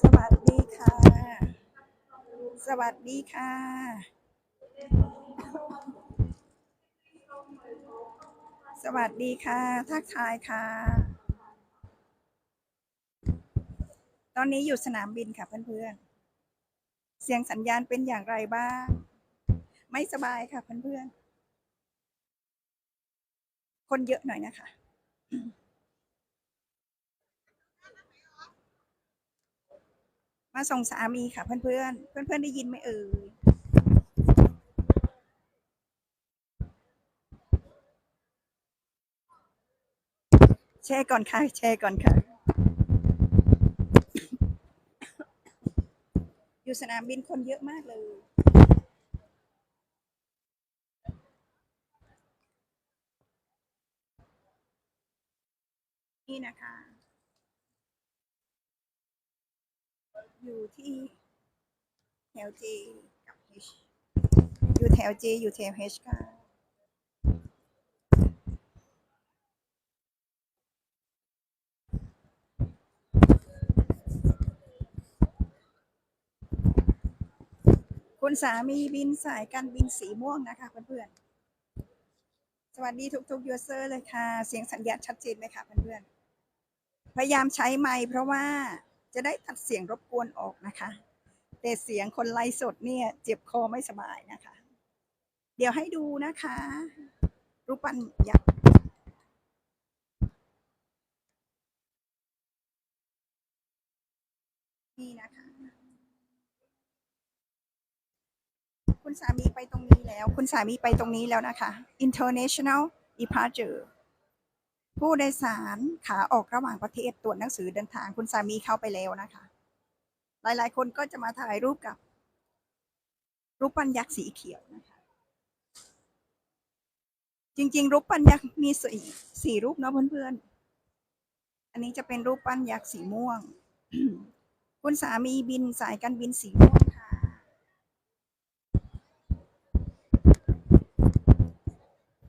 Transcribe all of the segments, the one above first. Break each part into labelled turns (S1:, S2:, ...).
S1: สวัสดีค่ะ สวัสดีค่ะ สวัสดีค่ะ ทักทายค่ะ ตอนนี้อยู่สนามบินค่ะเพื่อนๆ เสียงสัญญาณเป็นอย่างไรบ้าง ไม่สบายค่ะเพื่อนๆ คนเยอะหน่อยนะคะ มาส่งสามีค่ะเพื่อนๆเพื่อนๆได้ยินไหมเอ่ยแชร์ก่อนค่ะแชร์ก่อนค่ะ อยู่สนามบินคนเยอะมากเลย นี่นะคะ อยู่ที่แถว J กับ H อยู่แถว J อยู่แถว H ค่ะคุณสามีบินสายการบินสีม่วงนะคะเพื่อนๆ สวัสดีทุกๆยูเซอร์เลยค่ะ เสียงสัญญาณชัดเจนไหมคะเพื่อนๆ พยายามใช้ไมค์เพราะว่าจะได้ตัดเสียงรบกวนออกนะคะ แต่เสียงคนไลฟ์สดเนี่ย เจ็บคอไม่สบายนะคะ เดี๋ยวให้ดูนะคะ รูปปั้นยักษ์นี่นะคะ คุณสามีไปตรงนี้แล้ว คุณสามีไปตรงนี้แล้วนะคะ international departure ผู้โดยสารขาออกระหว่างประเทศตรวจหนังสือเดินทางคุณสามีเข้าไปแล้วนะคะ หลายๆ คนก็จะมาถ่ายรูปกับ รูปปั้นยักษ์สีเขียวนะคะ จริง ๆ รูปปั้นยักษ์มีสี่สี่รูปเนาะเพื่อนๆ อันนี้จะเป็นรูปปั้นยักษ์สีม่วง คุณสามีบินสายการบินสีม่วงค่ะ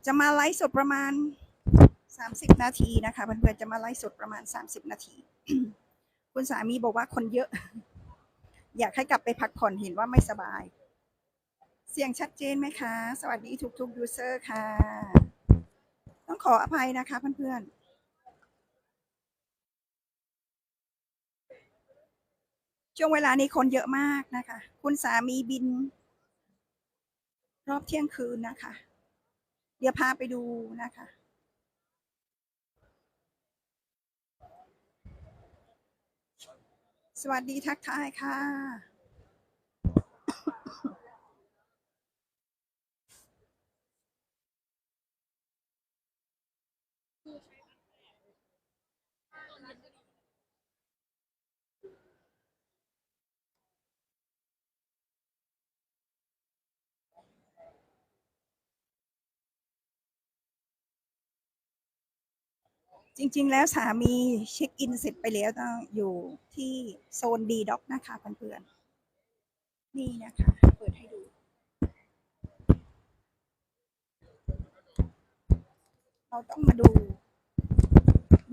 S1: จะมาไลฟ์สดประมาณ 30 นาทีนะคะเพื่อนๆจะมาไลฟ์สดประมาณ 30 นาที คุณสามีบอกว่าคนเยอะ อยากให้กลับไปพักผ่อนเห็นว่าไม่สบาย เสียงชัดเจนไหมคะ สวัสดีทุกๆยูเซอร์ค่ะ ต้องขออภัยนะคะเพื่อนๆช่วงเวลานี้คนเยอะมากนะคะ คุณสามีบิน รอบเที่ยงคืนนะคะ เดี๋ยวพาไปดูนะคะ สวัสดีทักทายค่ะ จริงๆ แล้วสามีเช็คอินเสร็จไปแล้วต้องอยู่ที่โซนดีด็อกนะคะเพื่อนๆนี่นะคะ เปิดให้ดู เราต้องมาดู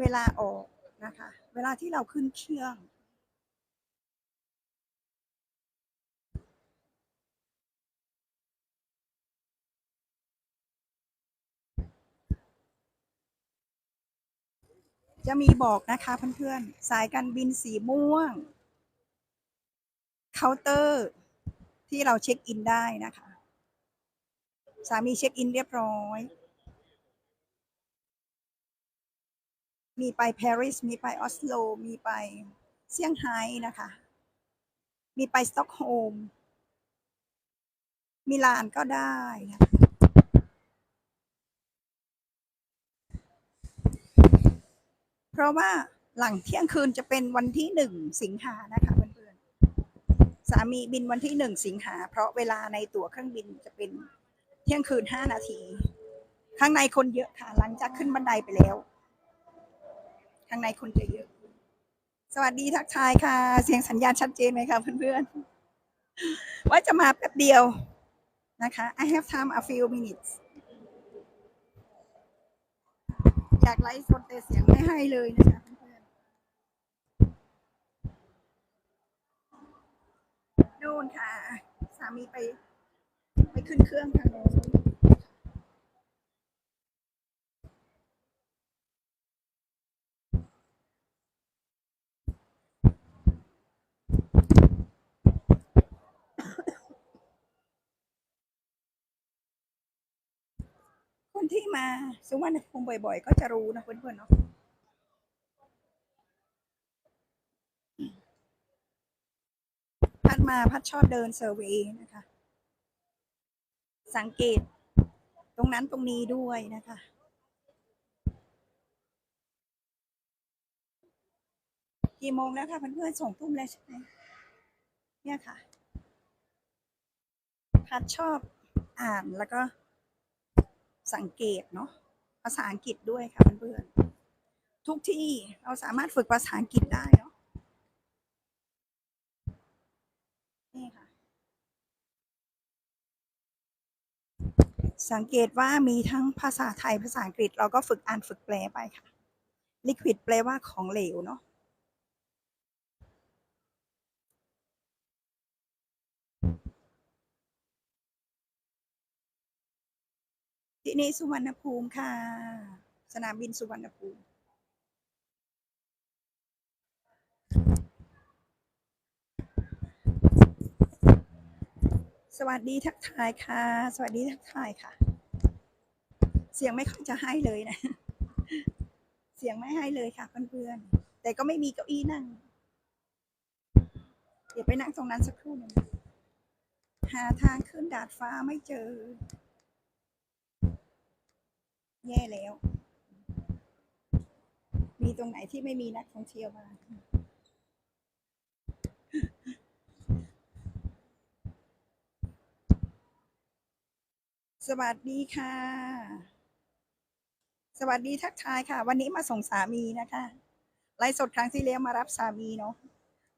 S1: เวลาออกนะคะ เวลาที่เราขึ้นเครื่อง จะมีบอกนะคะเพื่อนๆ สายการบินสีม่วง เคาน์เตอร์ ที่เราเช็คอินได้นะคะ สามีเช็คอินเรียบร้อย มีไปปารีสมีไปออสโล มีไปเซี่ยงไฮ้นะคะ มีไปสต็อกโฮล์มมิลานก็ได้นะคะ เพราะว่าหลังเที่ยงคืนจะเป็นวันที่หนึ่งสิงหานะคะเพื่อนๆสามีบินวันที่หนึ่งสิงหา เพราะเวลาในตั๋วเครื่องบินจะเป็นเที่ยงคืนห้านาที ข้างในคนเยอะค่ะ หลังจากขึ้นบันไดไปแล้ว ข้างในคนจะเยอะ สวัสดีทักทายค่ะ เสียงสัญญาณชัดเจนไหมคะเพื่อนๆว่าจะมาแป๊บเดียวนะคะ I have time a few minutes อยากไลฟ์สดแต่เสียงไม่ให้เลยนะคะเพื่อนๆนู่นค่ะ สามีไป ไปขึ้นเครื่องทางโน้น ที่มาสุวรรณภูมิบ่อยๆ ก็จะรู้นะเพื่อนๆเนาะพัดมาพัดชอบเดินเซอร์เวย์นะคะ สังเกตตรงนั้นตรงนี้ด้วยนะคะกี่โมงแล้วคะเพื่อนๆส่งตุ้มแล้วใช่ไหมเนี่ยค่ะ พัดชอบอ่านแล้วก็ สังเกตเนาะภาษาอังกฤษด้วยค่ะเพื่อนๆทุกที่เราสามารถฝึกภาษาอังกฤษได้เนาะนี่ค่ะ สังเกตว่ามีทั้งภาษาไทยภาษาอังกฤษ เราก็ฝึกอ่านฝึกแปลไปค่ะ liquid แปลว่าของเหลวเนาะ ที่นี่สุวรรณภูมิค่ะ สนามบินสุวรรณภูมิ สวัสดีทักทายค่ะ สวัสดีทักทายค่ะ เสียงไม่ค่อยจะให้เลยนะ เสียงไม่ให้เลยค่ะเพื่อนๆ แต่ก็ไม่มีเก้าอี้นั่ง เดี๋ยวไปนั่งตรงนั้นสักครู่หนึ่งหาทางขึ้นดาดฟ้าไม่เจอ แย่แล้ว มีตรงไหนที่ไม่มีนักท่องเที่ยวบ้างสวัสดีค่ะ สวัสดีทักทายค่ะ วันนี้มาส่งสามีนะคะไลฟ์สดครั้งที่แล้วมารับสามีเนาะ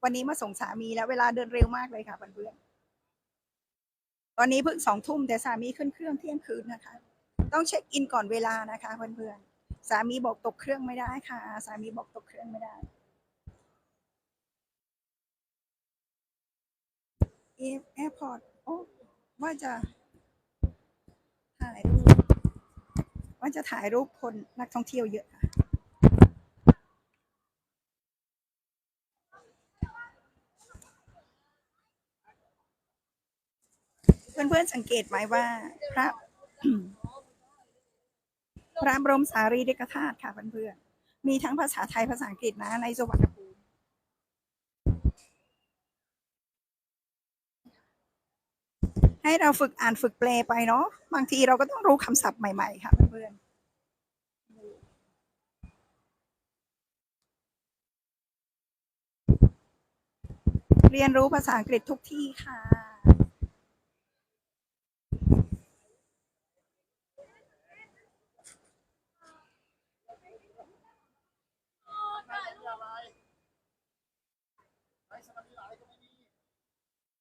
S1: วันนี้มาส่งสามีแล้วเวลาเดินเร็วมากเลยค่ะเพื่อนๆตอนนี้เพิ่งสองทุ่มแต่สามีขึ้นเครื่องเที่ยงคืนนะคะ ต้องเช็คอินก่อนเวลานะคะเพื่อนๆสามีบอกตกเครื่องไม่ได้ค่ะ สามีบอกตกเครื่องไม่ได้ เอฟแอร์พอร์ตโอ้ว่าจะถ่ายรูปว่าจะถ่ายรูปคนนักท่องเที่ยวเยอะค่ะเพื่อนๆสังเกตไหมว่าพระ พระบรมสารีริกธาตุค่ะเพื่อนๆมีทั้งภาษาไทยภาษาอังกฤษนะในสวรรณภูมิให้เราฝึกอ่านฝึกแปลไปเนาะบางทีเราก็ต้องรู้คำศัพท์ใหม่ ๆ ค่ะเพื่อนๆเรียนรู้ภาษาอังกฤษทุกที่ค่ะ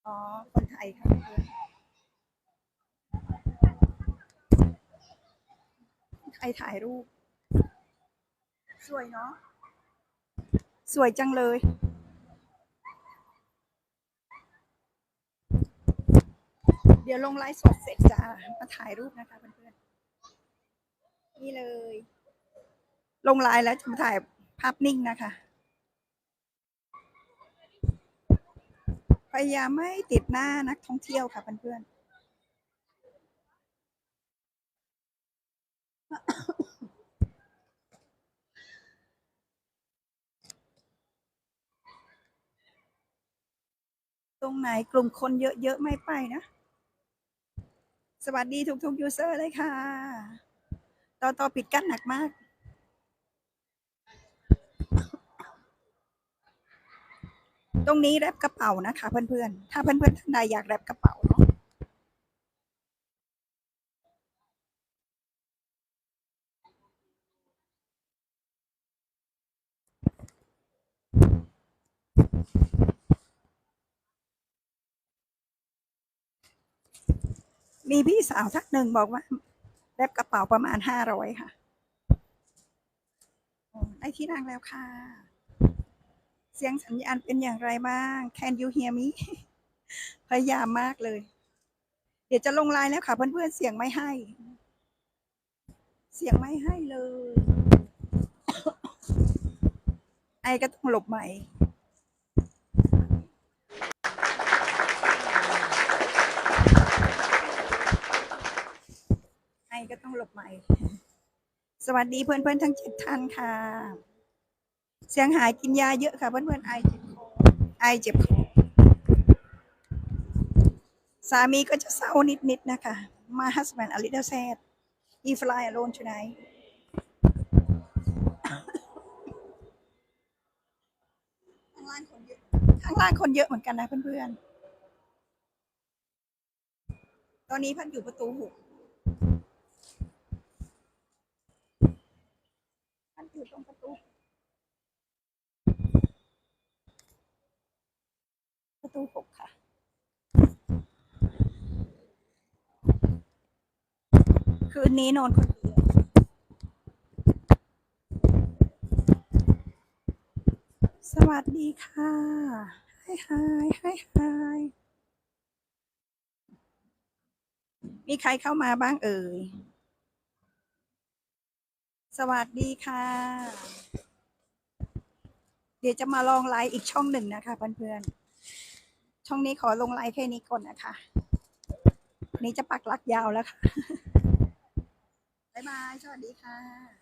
S1: อ๋อ คนไทยค่ะเพื่อนใครถ่ายรูป สวยเนาะ สวยจังเลย เดี๋ยวลงไลฟ์สดเสร็จจะมาถ่ายรูปนะคะเพื่อนๆ นี่เลย ลงไลน์แล้วจะมาถ่ายภาพนิ่งนะคะ พยายามไม่ติดหน้านักท่องเที่ยวค่ะเพื่อนตรงไหนกลุ่มคนเยอะๆ ไม่ไปนะ สวัสดีทุกๆยูเซอร์เลยค่ะ ต่อต่อปิดกั้นหนักมาก ตรงนี้แรปกระเป๋านะคะ เพื่อนๆ ถ้าเพื่อนๆท่านใดอยากแรปกระเป๋าเนาะมีพี่สาวทักหนึ่งบอกว่าแรปกระเป๋าประมาณห้าร้อยค่ะโอ้ได้ที่นั่งแล้วค่ะ เสียงสัญญาณเป็นอย่างไรบ้าง Can you hear me พยายามมากเลย เดี๋ยวจะลงไลน์แล้วค่ะเพื่อนๆเสียงไม่ให้ เสียงไม่ให้เลย ไอก็ต้องหลบใหม่ไอก็ต้องหลบใหม่ สวัสดีเพื่อนๆทั้งเจ็ดท่านค่ะ เสียงหายกินยาเยอะค่ะเพื่อนๆไอเจ็บคอไอเจ็บคอสามีก็จะเศร้านิดๆนะคะ My husband a little sad he fly alone tonight ข้างล่างคนเยอะข้างล่างคนเยอะเหมือนกันนะเพื่อนๆ ตอนนี้พันอยู่ประตูหกพันอยู่ตรงประตู ประตูหกค่ะ คืนนี้นอนคนเดียวสวัสดีค่ะไฮไฮไฮไฮมีใครเข้ามาบ้างเอ่ย สวัสดีค่ะ เดี๋ยวจะมาลองไลฟ์อีกช่องหนึ่งนะคะเพื่อนๆ ช่องนี้ขอลงไลฟ์แค่นี้ก่อนนะคะวันนี้จะปักหลักยาวแล้วค่ะ บ๊ายบาย สวัสดีค่ะ